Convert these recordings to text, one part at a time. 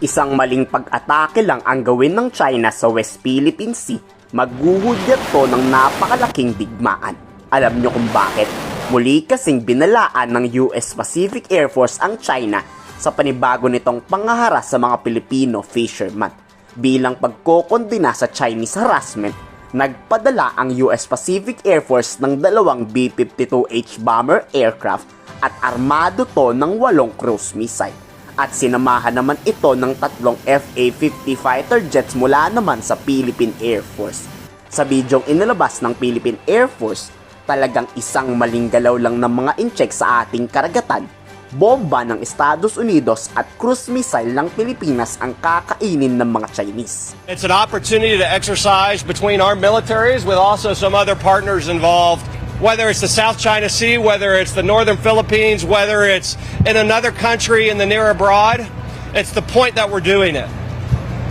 Isang maling pag-atake lang ang gawin ng China sa West Philippine Sea, maghuhudyat to ng napakalaking digmaan. Alam nyo kung bakit? Muli kasing binalaan ng US Pacific Air Force ang China sa panibago nitong pangahara sa mga Pilipino fisherman. Bilang pagkokondina sa Chinese harassment, nagpadala ang US Pacific Air Force ng dalawang B-52H bomber aircraft at armado to ng walong cruise missile. At sinamahan naman ito ng tatlong FA-50 fighter jets mula naman sa Philippine Air Force. Sa bidyong inilabas ng Philippine Air Force, talagang isang maling galaw lang ng mga incheck sa ating karagatan, bomba ng Estados Unidos at cruise missile ng Pilipinas ang kakainin ng mga Chinese. It's an opportunity to exercise between our militaries with also some other partners involved, whether it's the South China Sea, whether it's the Northern Philippines, whether it's in another country in the near abroad. It's the point that we're doing it.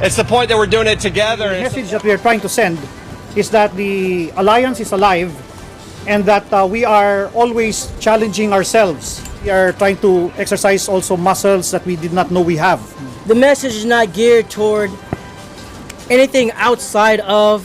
It's the point that we're doing it together. The message that we are trying to send is that the alliance is alive and that uh, we are always challenging ourselves. We are trying to exercise also muscles that we did not know we have. the message is not geared toward anything outside of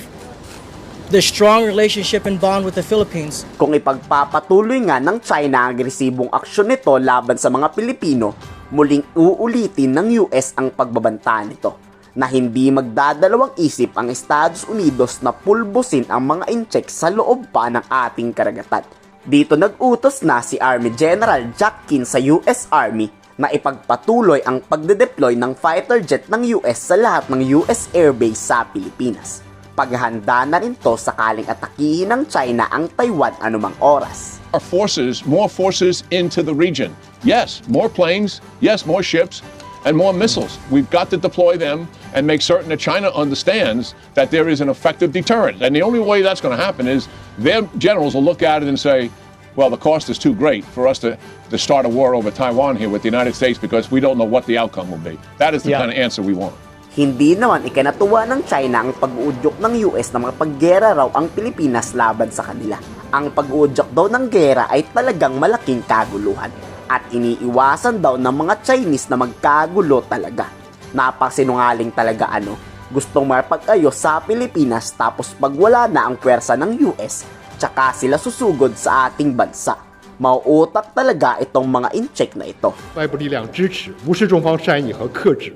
the strong relationship and bond with the Philippines. Kung ipagpapatuloy nga ng China ang agresibong aksyon nito laban sa mga Pilipino, muling uulitin ng US ang pagbabanta nito na hindi magdadalawang isip ang Estados Unidos na pulbusin ang mga incheck sa loob pa ng ating karagatan. Dito nag-utos na si Army General Jack Kin sa US Army na ipagpatuloy ang pagde-deploy ng fighter jet ng US sa lahat ng US airbase sa Pilipinas. Paghahanda na rin to sakaling atakihin ng China ang Taiwan anumang oras. our forces, more forces into the region. Yes, more planes, yes, more ships, and more missiles. We've got to deploy them and make certain that China understands that there is an effective deterrent. And the only way that's going to happen is their generals will look at it and say, well, the cost is too great for us to, to start a war over Taiwan here with the United States because we don't know what the outcome will be. That is the Yeah. kind of answer we want. Hindi naman ikinatuwa ng China ang pag-uudyok ng US na mga paggera raw ang Pilipinas laban sa kanila. Ang pag-uudyok daw ng gera ay talagang malaking kaguluhan at iniiwasan daw ng mga Chinese na magkagulo talaga. Napasinungaling talaga ano, gustong marpag-ayos sa Pilipinas tapos pag wala na ang pwersa ng US, tsaka sila susugod sa ating bansa. Mauutak talaga itong mga incheck na ito. 外部力量支持，无视中方善意和克制，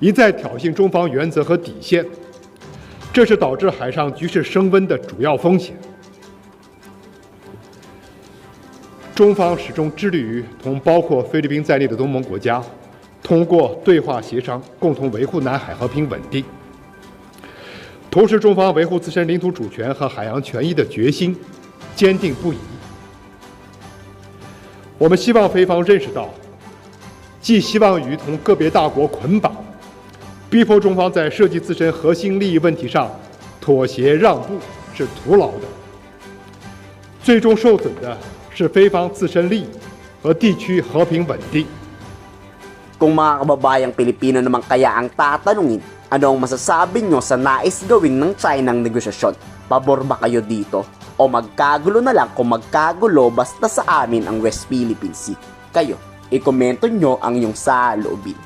一再挑衅中方原则和底线，这是导致海上局势升温的主要风险。中方始终致力于同包括菲律宾在内的东盟国家，通过对话协商，共同维护南海和平稳定。同时，中方维护自身领土主权和海洋权益的决心坚定不移。我们希望菲方认识到，既希望于同个别大国捆绑，逼迫中方在涉及自身核心利益问题上妥协让步是徒劳的，最终受损的是菲方自身利益和地区和平稳定。 Kung mga kababayang Pilipino naman kaya ang tatanungin, ano ang masasabi nyo sa nais gawin ng China ng negosasyon? Pabor ba kayo dito? O magkagulo na lang kung magkagulo basta sa amin ang West Philippine Sea? Kayo, ikomento nyo ang inyong saloobin.